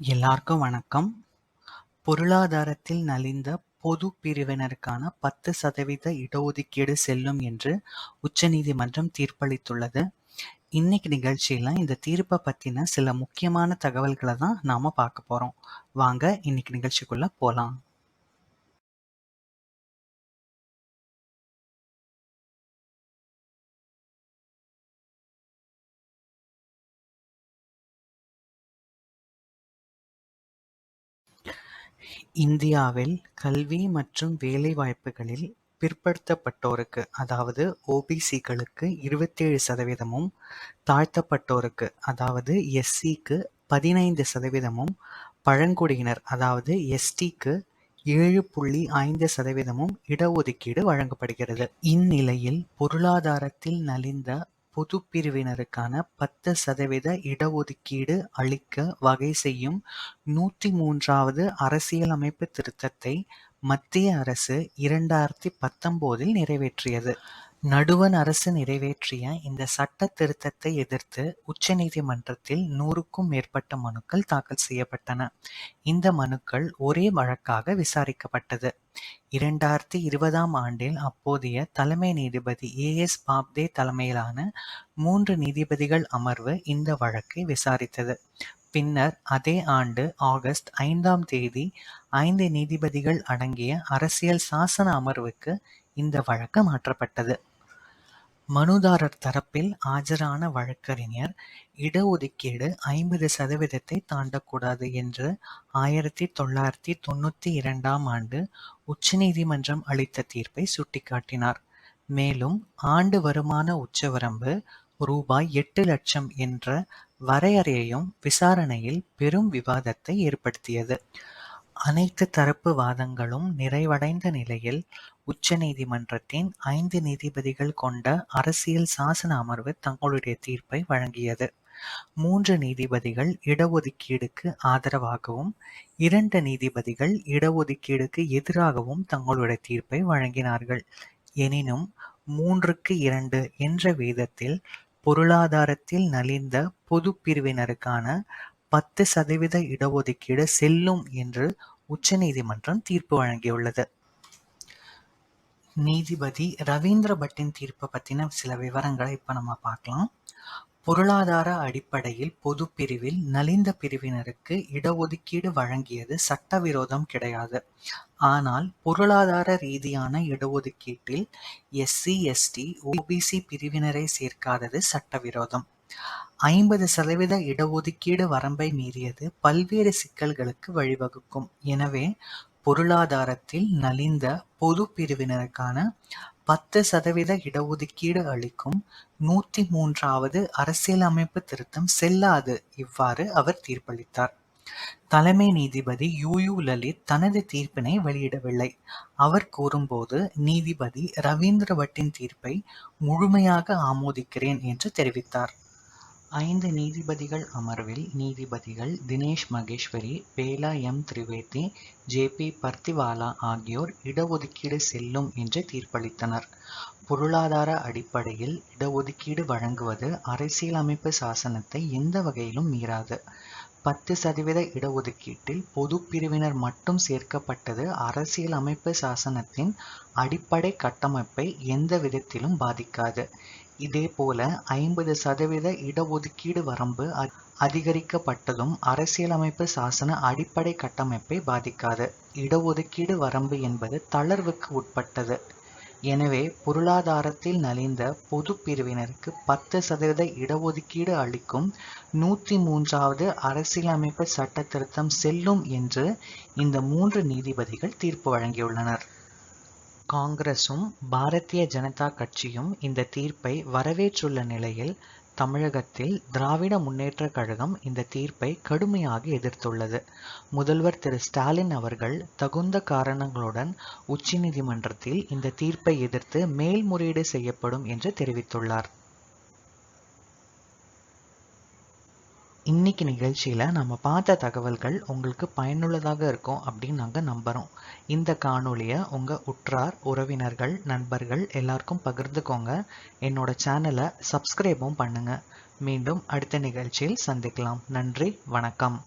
எல்லாருக்கும் வணக்கம். பொருளாதாரத்தில் நலிந்த பொது பிரிவினருக்கான பத்து சதவீத இடஒதுக்கீடு செல்லும் என்று உச்சநீதிமன்றம் தீர்ப்பளித்துள்ளது. இன்னைக்கு நிகழ்ச்சியில இந்த தீர்ப்பை பத்தின சில முக்கியமான தகவல்களை தான் நாம பார்க்க போறோம். வாங்க இன்னைக்கு நிகழ்ச்சிக்குள்ள போலாம். இந்தியாவில் கல்வி மற்றும் வேலைவாய்ப்புகளில் பிற்படுத்தப்பட்டோருக்கு அதாவது ஓபிசிகளுக்கு இருபத்தேழு சதவீதமும் தாழ்த்தப்பட்டோருக்கு அதாவது எஸ்சிக்கு பதினைந்து சதவீதமும் பழங்குடியினர் அதாவது எஸ்டிக்கு ஏழு புள்ளி ஐந்து சதவீதமும் இடஒதுக்கீடு வழங்கப்படுகிறது. இந்நிலையில் பொருளாதாரத்தில் நலிந்த பொது பிரிவினருக்கான பத்து சதவீத இடஒதுக்கீடு அளிக்க வகை செய்யும் நூற்றி மூன்றாவது அரசியலமைப்பு திருத்தத்தை மத்திய அரசு இரண்டாயிரத்தி பத்தொம்போதில் நிறைவேற்றியது. நடுவண் அரசு நிறைவேற்றிய இந்த சட்ட திருத்தத்தை எதிர்த்து உச்சநீதிமன்றத்தில் நூறுக்கும் மேற்பட்ட மனுக்கள் தாக்கல் செய்யப்பட்டன. இந்த மனுக்கள் ஒரே வழக்காக விசாரிக்கப்பட்டது. இரண்டாயிரத்தி இருபதாம் ஆண்டில் அப்போதைய தலைமை நீதிபதி ஏ எஸ் பாப்தே தலைமையிலான மூன்று நீதிபதிகள் அமர்வு இந்த வழக்கை விசாரித்தது. பின்னர் அதே ஆண்டு ஆகஸ்ட் ஐந்தாம் தேதி ஐந்து நீதிபதிகள் அடங்கிய அரசியல் சாசன அமர்வுக்கு இந்த வழக்கு மாற்றப்பட்டது. மனுதாரர் தரப்பில் ஆஜரான வழக்கறிஞர் இடஒதுக்கீடு ஐம்பது சதவீதத்தை தாண்டக்கூடாது என்று ஆயிரத்தி தொள்ளாயிரத்தி தொண்ணூத்தி இரண்டாம் ஆண்டு உச்சநீதிமன்றம் அளித்த தீர்ப்பை சுட்டிக்காட்டினார். மேலும் ஆண்டு வருமான உச்சவரம்பு ரூபாய் எட்டு லட்சம் என்ற வரையறையையும் விசாரணையில் பெரும் விவாதத்தை ஏற்படுத்தியது. அனைத்து தரப்பு வாதங்களும் நிறைவடைந்த நிலையில் உச்சநீதிமன்றத்தின் ஐந்து நீதிபதிகள் கொண்ட அரசியல் சாசன அமர்வு தங்களுடைய தீர்ப்பை வழங்கியது. மூன்று நீதிபதிகள் இடஒதுக்கீடுக்கு ஆதரவாகவும் இரண்டு நீதிபதிகள் இடஒதுக்கீடுக்கு எதிராகவும் தங்களுடைய தீர்ப்பை வழங்கினார்கள். எனினும் மூன்றுக்கு இரண்டு என்ற வீதத்தில் பொருளாதாரத்தில் நலிந்த பொது பிரிவினருக்கான பத்து சதவீத இடஒதுக்கீடு செல்லும் என்று உச்சநீதிமன்றம் தீர்ப்பு வழங்கியுள்ளது. நீதிபதி ரவீந்திர பட்டின் தீர்ப்பை பற்றின சில விவரங்களை இப்போ நம்ம பார்க்கலாம். பொருளாதார அடிப்படையில் பொது பிரிவில் நலிந்த பிரிவினருக்கு இடஒதுக்கீடு வழங்கியது சட்டவிரோதம் கிடையாது. ஆனால் பொருளாதார ரீதியான இடஒதுக்கீட்டில் எஸ்சி எஸ்டி ஓபிசி பிரிவினரை சேர்க்காதது சட்டவிரோதம். ஐம்பது சதவீத இடஒதுக்கீடு வரம்பை மீறியது பல்வேறு சிக்கல்களுக்கு வழிவகுக்கும். எனவே பொருளாதாரத்தில் நலிந்த பொது பிரிவினருக்கான பத்து சதவீத இடஒதுக்கீடு அளிக்கும் நூத்தி மூன்றாவது அரசியலமைப்பு திருத்தம் செல்லாது இவ்வாறு அவர் தீர்ப்பளித்தார். தலைமை நீதிபதி யூ யூ லலித் தனது தீர்ப்பினை வெளியிடவில்லை. அவர் கூறும்போது நீதிபதி ரவீந்திர பட்டின் தீர்ப்பை முழுமையாக ஆமோதிக்கிறேன் என்று தெரிவித்தார். ஐந்து நீதிபதிகள் அமர்வில் நீதிபதிகள் Dinesh Maheshwari Bela M. Trivedi J. B. Pardiwala ஆகியோர் இடஒதுக்கீடு செல்லும் என்று தீர்ப்பளித்தனர். பொருளாதார அடிப்படையில் இடஒதுக்கீடு வழங்குவது அரசியலமைப்பு சாசனத்தை எந்த வகையிலும் மீறாது. பத்து சதவீத இடஒதுக்கீட்டில் பொது பிரிவினர் மட்டும் சேர்க்கப்பட்டது அரசியல் அமைப்பு சாசனத்தின் அடிப்படை கட்டமைப்பை எந்த விதத்திலும் பாதிக்காது. இதேபோல ஐம்பது சதவீத இடஒதுக்கீடு வரம்பு அதிகரிக்கப்பட்டதும் அரசியலமைப்பு சாசன அடிப்படை கட்டமைப்பை பாதிக்காது. இடஒதுக்கீடு வரம்பு என்பது தளர்வுக்கு உட்பட்டது. எனவே பொருளாதாரத்தில் நலிந்த பொது பிரிவினருக்கு பத்து சதவீத இடஒதுக்கீடு அளிக்கும் நூற்றி மூன்றாவது அரசியலமைப்பு சட்ட திருத்தம் செல்லும் என்று இந்த மூன்று நீதிபதிகள் தீர்ப்பு வழங்கியுள்ளனர். காங்கிரசும் பாரதிய ஜனதா கட்சியும் இந்த தீர்ப்பை வரவேற்றுள்ள நிலையில் தமிழகத்தில் திராவிட முன்னேற்ற கழகம் இந்த தீர்ப்பை கடுமையாக எதிர்த்துள்ளது. முதல்வர் திரு. ஸ்டாலின் அவர்கள் தகுந்த காரணங்களுடன் உச்சநீதிமன்றத்தில் இந்த தீர்ப்பை எதிர்த்து மேல்முறையீடு செய்யப்படும் என்று தெரிவித்துள்ளார். இன்னைக்கு நிகழ்ச்சியில் நம்ம பார்த்த தகவல்கள் உங்களுக்கு பயனுள்ளதாக இருக்கும் அப்படின்னு நாங்கள் நம்புகிறோம் இந்த காணொலியை உங்கள் உற்றார் உறவினர்கள் நண்பர்கள் எல்லாருக்கும் பகிர்ந்துக்கோங்க. என்னோட சேனலை சப்ஸ்கிரைபும் பண்ணுங்கள் மீண்டும் அடுத்த நிகழ்ச்சியில் சந்திக்கலாம். நன்றி வணக்கம்.